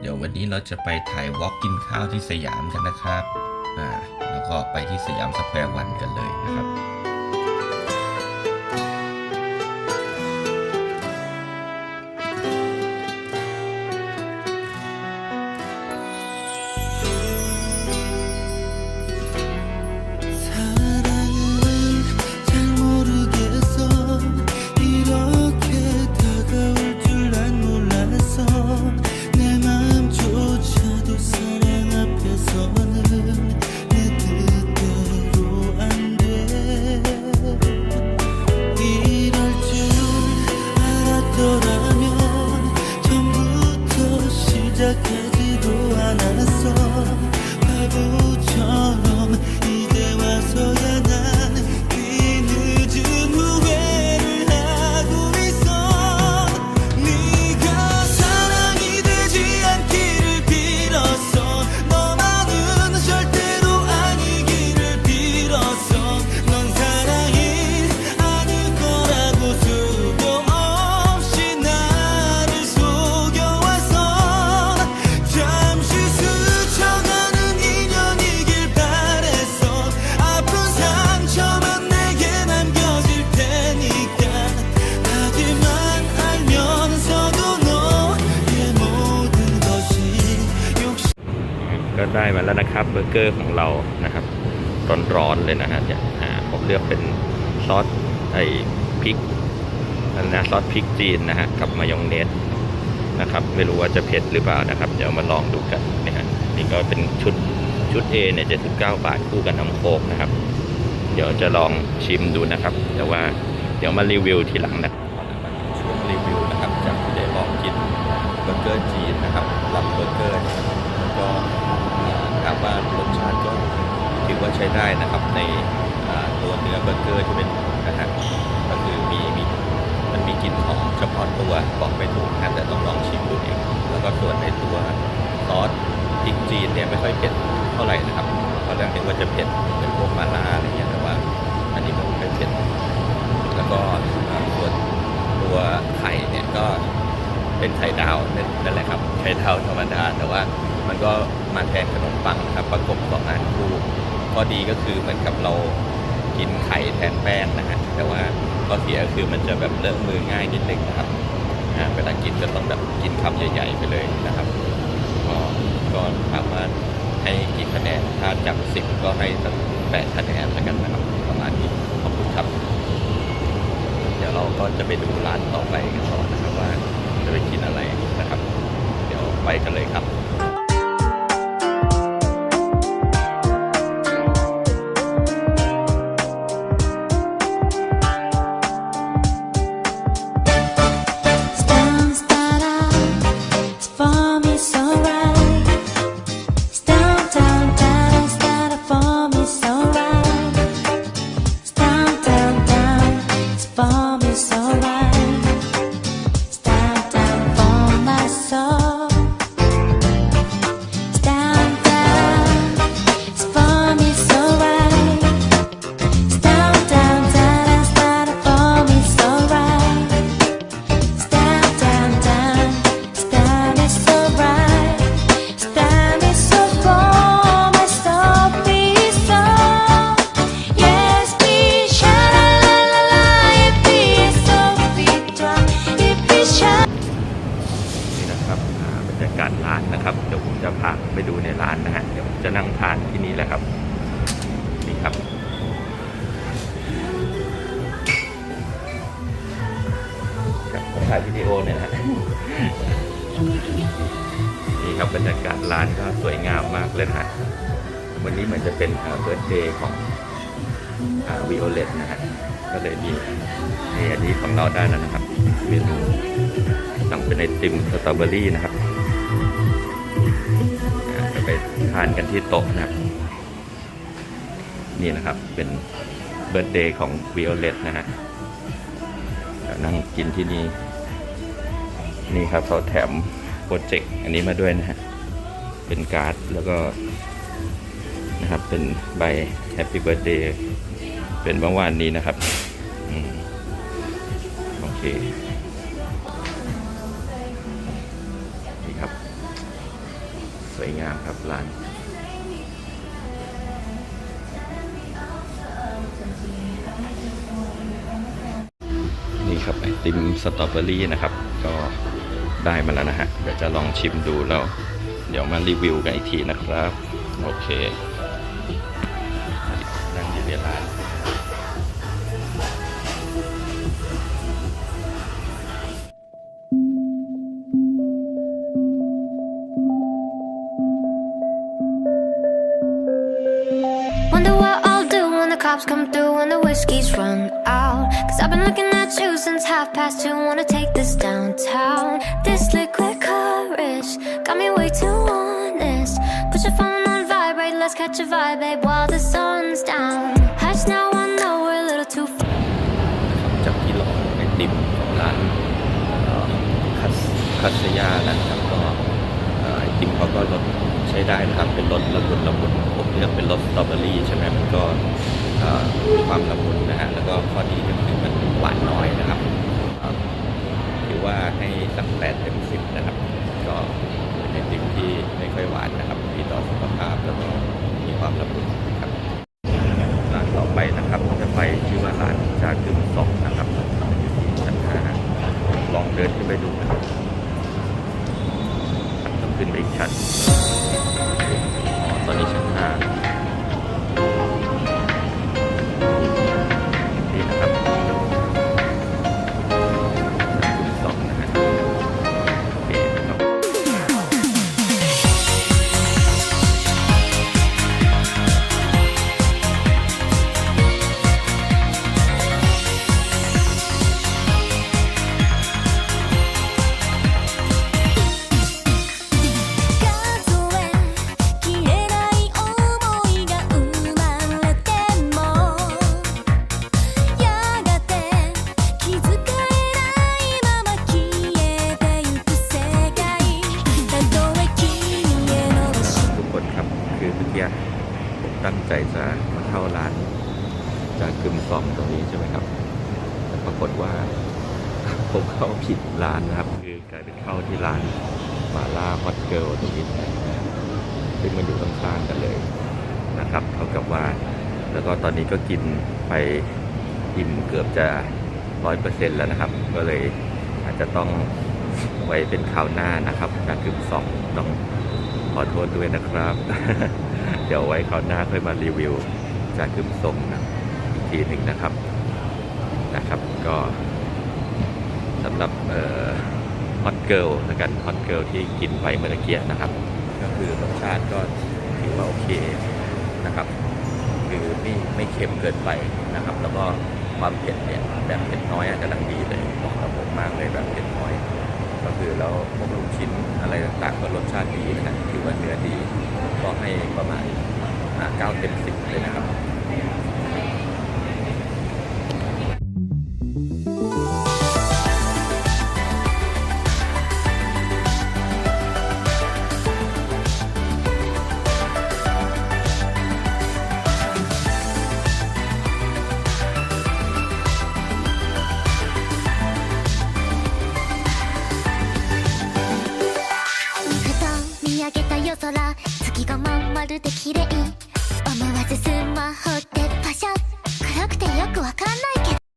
เดี๋ยววันนี้เราจะไปถ่ายวอล์กกินข้าวที่สยามกันนะครับ อ่า แล้วก็ไปที่สยามสแควร์วันกันเลยนะครับ wrong ก็ได้มาแล้วนะครับเบอร์เกอร์ของเรานะครับ ร้อนๆเลยนะฮะเนี่ยผมเลือกเป็นซอสไอ้พริกอันนะซอสพริกจีนนะฮะกับมายองเนสนะครับไม่รู้ว่าจะเผ็ดหรือเปล่านะครับ เดี๋ยวมาลองดูกันนี่ฮะนี่ก็เป็นชุดชุด A เนี่ย79บาทคู่กับน้ำโคกนะครับ เดี๋ยวจะลองชิมดูนะครับ แต่ว่าเดี๋ยวมารีวิวทีหลังนะช่วงรีวิวนะครับจากที่ได้ลองกินเบอร์เกอร์จีนนะครับรับเบอร์เกอร์แล้วก็าถามว่ารสชาติก็ถือว่าใช้ได้นะครับในตัวเนื้อเบอร์เกอร์ที่เป็นนะฮะก็คือมีมีมันมีกลิ่นหอมเฉพาะตัวบอกไม่ถูกนะแต่ต้องลองชิมดูเองแล้วก็ส่วนในตัวซอสพริกจีนเนี่ยไม่ค่อยเผ็ดเท่าไหร่นะครับเพราะแรกนึกว่าจะเผ็ดเป็นพวกมาล่าอะไรเงี้ยแต่ว่าอันนี้ก็ไม่เผ็ดแล้วก็อ่าส่วนตัวไข่เนี่ยก็เป็นไข่ดาวนั่นนั่นแหละครับไข่ดาวธรรมดาแต่ว่า มันก็มาแทนขนมปังนะครับประกบสองอันคู่ข้อดีก็คือเหมือนกับเรากินไข่แทนแป้งนะฮะแต่ว่าข้อเสียคือมันจะแบบเลอะมือง่ายนิดนึงนะครับอ่าเวลากินก็ต้องแบบกินคำใหญ่ ๆ ไปเลยนะครับก็ก็ถามว่าให้กี่คะแนนถ้าจากสิบก็ให้สักแปดคะแนนแล้วกันนะครับประมาณนี้ขอบคุณครับ เดี๋ยวเราก็จะไปดูร้านต่อไปกันต่อนะครับว่าจะไปกินอะไรนะครับ เดี๋ยวไปกันเลยครับ ถ่ายวิดีโอเนี่ยนะฮะนี่ครับบรรยากาศร้านก็สวยงามมากเลยนะฮะวันนี้มันจะเป็นเบิร์ดเดย์ของวิโอเลตนะฮะก็เลยมีนี่อันนี้ของเราได้แล้วนะครับเมนูสั่งเป็นไอติมสตรอเบอรี่นะครับจะไปทานกันที่โต๊ะนะครับ นี่นะครับเป็นเบิร์ดเดย์ของวิโอเลตนะฮะนั่งกินที่นี่ นี่ครับเขาแถมโปรเจกต์อันนี้มาด้วยนะฮะ เป็นการ์ดแล้วก็นะครับ เป็นใบแฮปปี้เบิร์ดเดย์เป็นเมื่อวานนี้นะครับอโอเค นี่ครับ สวยงามครับร้านนี่ครับไอติมสตรอเบอรี่นะครับ ก็ ได้มาแล้วนะฮะ เดี๋ยวจะลองชิมดูแล้ว เดี๋ยวมารีวิวกันอีกทีนะครับ โอเค นั่งอยู่ในร้าน cops come through when the whiskey's run out. Cause at you since half past two. Wanna take this downtown. This liquid courage got me way too honest. Put your phone on vibrate, let's catch a vibe, babe, while the sun's down. Hush now, I know we're a little too far. จากที่ลอไอติมของร้านคัสคัสยานะครับก็เอ่อไอติมเขาก็รสใช้ได้นะครับ เป็นรสละมุนละมุนผมเลือกเป็นรสสตรอเบอรี่ใช่ไหมมันก็มีความละมุนนะฮะแล้วก็ข้อดีก็คือมัน หวานน้อยนะครับเอ่อถือว่าให้สักแปดเต็มสิบนะครับ ก็เป็นไอติมที่ไม่ค่อยหวานนะครับดีต่อสุขภาพแล้วก็มีความละมุนนะครับร้านต่อไปนะครับจะไปชื่อว่าร้านจากึมสองนะครับอยู่ที่ชั้นห้าลองเดินขึ้นไปดูนะครับต้องขึ้นไปอีกชั้นตอนนี้ชั้นห้า ตั้งใจจะมาเข้าร้านจากกึมซอมตรงนี้ใช่ไหมครับ แต่ปรากฏว่าผมเข้าผิดร้านนะครับ คือกลายเป็นเข้าที่ร้านมาล่าฮอตเกิลตรงนี้แทนซึ่งมันอยู่ข้างๆกันเลยนะครับเท่ากับว่า แล้วก็ตอนนี้ก็กินไปอิ่มเกือบจะร้อยเปอร์เซ็นต์แล้วนะครับ ก็เลยอาจจะต้องไว้เป็นคราวหน้านะครับจากกึมซอมต้อง อโทษด้วยนะครับ เดี๋ยวไว้คราวหน้าค่อยมารีวิวจากกึมส้มนะอีกทีหนึ่งนะครับนะครับก็สำหรับเอ่อฮอตเกิลละกันฮอตเกิลที่กินไปเมื่อกี้นะครับ ก็คือรสชาติก็ถือว่าโอเคนะครับ คือไม่ไม่เค็มเกินไปนะครับ แล้วก็ความเผ็ดเนี่ยแบบเผ็ดน้อยอาจจะกำลังดีเลยเหมาะกับผมมากเลยแบบเผ็ดน้อย ก็คือแล้วพวกลูกชิ้นอะไรต่างๆ ก็รสชาติดีนะครับถือว่าเนื้อดี ก็ให้ประมาณเก้าเต็มสิบเลยนะครับ